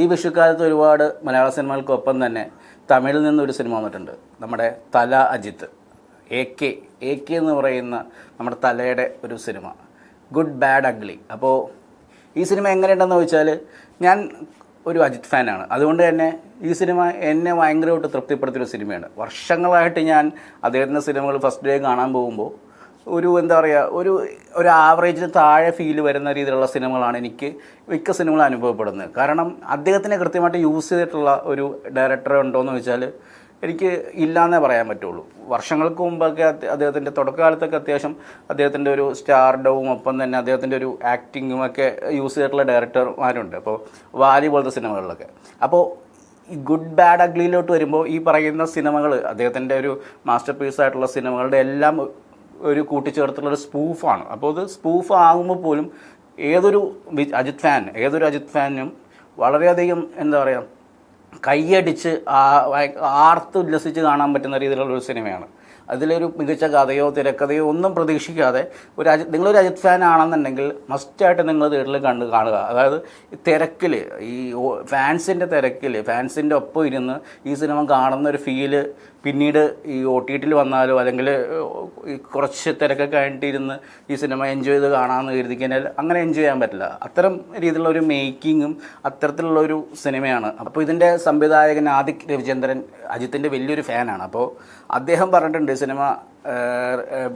ഈ വിഷുക്കാലത്ത് ഒരുപാട് മലയാള സിനിമകൾക്കൊപ്പം തന്നെ തമിഴിൽ നിന്നൊരു സിനിമ വന്നിട്ടുണ്ട്. നമ്മുടെ Thala Ajith. A K A K എന്ന് പറയുന്ന നമ്മുടെ തലയുടെ ഒരു സിനിമ. Good bad ugly. അപ്പോൾ ഈ സിനിമ എങ്ങനെയുണ്ടെന്ന് ചോദിച്ചാൽ ഞാൻ ഒരു അജിത് ഫാനാണ്. അതുകൊണ്ട് തന്നെ ഈ സിനിമ എന്നെ ഭയങ്കരമായിട്ട് തൃപ്തിപ്പെടുത്തിയൊരു സിനിമയാണ്. വർഷങ്ങളായിട്ട് ഞാൻ അദ്ദേഹത്തിന്റെ സിനിമകൾ ഫസ്റ്റ് ഡേ കാണാൻ പോകുമ്പോൾ ഒരു എന്താ പറയുക ഒരു ഒരു ആവറേജിന് താഴെ ഫീൽ വരുന്ന രീതിയിലുള്ള സിനിമകളാണ് എനിക്ക് മിക്ക സിനിമകൾ അനുഭവപ്പെടുന്നത്. കാരണം അദ്ദേഹത്തിനെ കൃത്യമായിട്ട് യൂസ് ചെയ്തിട്ടുള്ള ഒരു ഡയറക്ടർ ഉണ്ടോയെന്ന് ചോദിച്ചാൽ എനിക്ക് ഇല്ലയെന്നേ പറയാൻ പറ്റുള്ളൂ. വർഷങ്ങൾക്ക് മുമ്പൊക്കെ അദ്ദേ- അദ്ദേഹത്തിന്റെ തുടക്കകാലത്തൊക്കെ അത്യാവശ്യം അദ്ദേഹത്തിന്റെ ഒരു സ്റ്റാർഡവും ഒപ്പം തന്നെ അദ്ദേഹത്തിന്റെ ഒരു ആക്ടിങ്ങും ഒക്കെ യൂസ് ചെയ്തിട്ടുള്ള ഡയറക്ടർമാരുണ്ട് അപ്പോൾ വാലി പോലത്തെ സിനിമകളിലൊക്കെ. അപ്പോൾ ഈ ഗുഡ് ബാഡ് അഗ്ലിയിലോട്ട് വരുമ്പോൾ ഈ പറയുന്ന സിനിമകൾ അദ്ദേഹത്തിന്റെ ഒരു മാസ്റ്റർ പീസ് ആയിട്ടുള്ള സിനിമകളുടെ എല്ലാം ഒരു കൂട്ടിച്ചേർത്തുള്ള ഒരു സ്പൂഫാണ്. അപ്പോൾ അത് സ്പൂഫ് ആകുമ്പോൾ പോലും ഏതൊരു അജിത് ഫാൻ ഏതൊരു അജിത് ഫാനും വളരെയധികം എന്താ പറയുക കൈയടിച്ച് ആർത്ത് ഉല്ലസിച്ച് കാണാൻ പറ്റുന്ന രീതിയിലുള്ള ഒരു സിനിമയാണ്. അതിലൊരു മികച്ച കഥയോ തിരക്കഥയോ ഒന്നും പ്രതീക്ഷിക്കാതെ ഒരു അജിത് നിങ്ങളൊരു അജിത് ഫാൻ ആണെന്നുണ്ടെങ്കിൽ മസ്റ്റായിട്ട് നിങ്ങൾ തിയേറ്ററിൽ കണ്ട് കാണുക. അതായത് തിരക്കിൽ ഈ ഫാൻസിന്റെ തിരക്കിൽ ഫാൻസിന്റെ ഒപ്പം ഇരുന്ന് ഈ സിനിമ കാണുന്ന ഒരു ഫീൽ പിന്നീട് ഈ ഒ ടി ടിയിൽ വന്നാലോ അല്ലെങ്കിൽ കുറച്ച് തിരക്കൊക്കെ കഴിഞ്ഞിട്ടിരുന്ന് ഈ സിനിമ എൻജോയ് ചെയ്ത് കാണാമെന്ന് കരുതി കഴിഞ്ഞാൽ അങ്ങനെ എൻജോയ് ചെയ്യാൻ പറ്റില്ല. അത്തരം രീതിയിലുള്ള ഒരു മേക്കിങ്ങും അത്തരത്തിലുള്ള ഒരു സിനിമയാണ്. അപ്പോൾ ഇതിന്റെ സംവിധായകൻ ആദിക് രവിചന്ദ്രൻ അജിത്തിന്റെ വലിയൊരു ഫാനാണ്. അപ്പോൾ അദ്ദേഹം പറഞ്ഞിട്ടുണ്ട് സിനിമ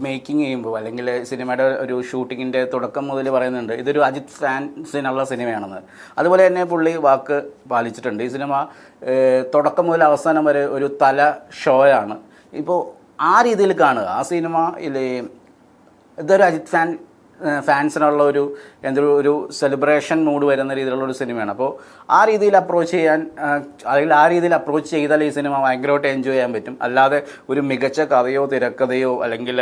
മേക്കിംഗ് ചെയ്യുമ്പോൾ അല്ലെങ്കിൽ സിനിമയുടെ ഒരു ഷൂട്ടിങ്ങിന്റെ തുടക്കം മുതൽ പറയുന്നുണ്ട് ഇതൊരു അജിത് ഫാൻസിനുള്ള സിനിമയാണെന്ന്. അതുപോലെ തന്നെ പുള്ളി വാക്ക് പാലിച്ചിട്ടുണ്ട്. ഈ സിനിമ തുടക്കം മുതൽ അവസാനം വരെ ഒരു തല ഷോയാണ്. ഇപ്പോൾ ആ രീതിയിൽ കാണുക ആ സിനിമ ഇതൊരു അജിത് ഫാൻ ഫാൻസിനുള്ള ഒരു എന്തൊരു ഒരു സെലിബ്രേഷൻ മൂഡ് വരുന്ന രീതിയിലുള്ള ഒരു സിനിമയാണ് അപ്പോൾ ആ രീതിയിൽ അപ്രോച്ച് ചെയ്യാൻ അല്ലെങ്കിൽ ആ രീതിയിൽ അപ്രോച്ച് ചെയ്താൽ ഈ സിനിമ ഭയങ്കരമായിട്ട് എൻജോയ് ചെയ്യാൻ പറ്റും. അല്ലാതെ ഒരു മികച്ച കഥയോ തിരക്കഥയോ അല്ലെങ്കിൽ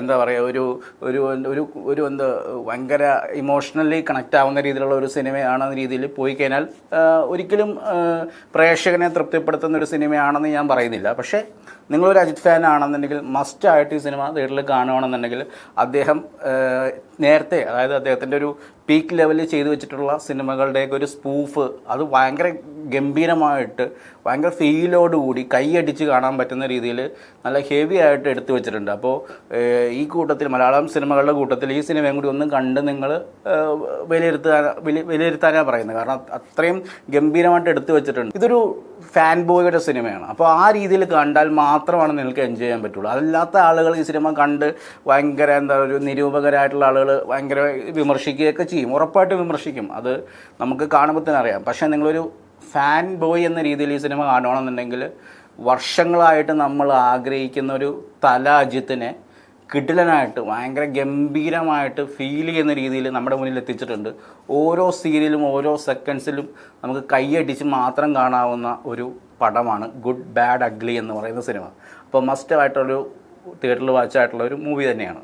എന്താ പറയുക ഒരു ഒരു ഒരു ഒരു എന്താ ഭയങ്കര ഇമോഷണലി കണക്റ്റ് ആവുന്ന രീതിയിലുള്ള ഒരു സിനിമയാണെന്ന രീതിയിൽ പോയി കഴിഞ്ഞാൽ ഒരിക്കലും പ്രേക്ഷകനെ തൃപ്തിപ്പെടുത്തുന്ന ഒരു സിനിമയാണെന്ന് ഞാൻ പറയുന്നില്ല. പക്ഷേ നിങ്ങളൊരു അജിത് ഫാൻ ആണെന്നുണ്ടെങ്കിൽ മസ്റ്റ് ആയിട്ട് ഈ സിനിമ തിയേറ്ററിൽ കാണുകയാണെന്നുണ്ടെങ്കിൽ അദ്ദേഹം നേരത്തെ അതായത് അദ്ദേഹത്തിന്റെ ഒരു പീക്ക് ലെവലിൽ ചെയ്തു വെച്ചിട്ടുള്ള സിനിമകളുടെയൊക്കെ ഒരു സ്പൂഫ് അത് ഭയങ്കര ഗംഭീരമായിട്ട് ഭയങ്കര ഫീലോടുകൂടി കൈയടിച്ച് കാണാൻ പറ്റുന്ന രീതിയിൽ നല്ല ഹെവി ആയിട്ട് എടുത്തു വെച്ചിട്ടുണ്ട്. അപ്പോൾ ഈ കൂട്ടത്തിൽ മലയാളം സിനിമകളുടെ കൂട്ടത്തിൽ ഈ സിനിമയും കൂടി ഒന്നും കണ്ട് നിങ്ങൾ വിലയിരുത്താൻ വില- വിലയിരുത്താനാണ് പറയുന്നത്. കാരണം അത്രയും ഗംഭീരമായിട്ട് എടുത്തു വെച്ചിട്ടുണ്ട്. ഇതൊരു ഫാൻ ബോയുടെ സിനിമയാണ്. അപ്പോൾ ആ രീതിയിൽ കണ്ടാൽ മാത്രമാണ് നിങ്ങൾക്ക് എൻജോയ് ചെയ്യാൻ പറ്റുള്ളൂ. അതല്ലാത്ത ആളുകൾ ഈ സിനിമ കണ്ട് ഭയങ്കര എന്താ ഒരു നിരൂപകരായിട്ടുള്ള ആളുകൾ ഭയങ്കര വിമർശിക്കുകയൊക്കെ ചെയ്യും. ഉറപ്പായിട്ട് വിമർശിക്കും. അത് നമുക്ക് കാണുമ്പോൾ തന്നെ അറിയാം. പക്ഷേ നിങ്ങളൊരു ഫാൻ ബോയ് എന്ന രീതിയിൽ ഈ സിനിമ കാണുകയാണെന്നുണ്ടെങ്കിൽ വർഷങ്ങളായിട്ട് നമ്മൾ ആഗ്രഹിക്കുന്ന ഒരു തല അജിത്തിനെ കിടിലനായിട്ട് ഭയങ്കര ഗംഭീരമായിട്ട് ഫീൽ ചെയ്യുന്ന രീതിയിൽ നമ്മുടെ മുന്നിൽ എത്തിച്ചിട്ടുണ്ട്. ഓരോ സീരിയലും ഓരോ സെക്കൻഡ്സിലും നമുക്ക് കൈയടിച്ച് മാത്രം കാണാവുന്ന ഒരു പടമാണ് ഗുഡ് ബാഡ് അഗ്ലി എന്ന് പറയുന്ന സിനിമ. അപ്പോൾ മസ്റ്റ് ആയിട്ടുള്ളൊരു തിയേറ്ററിൽ വാച്ചായിട്ടുള്ള ഒരു മൂവി തന്നെയാണ്.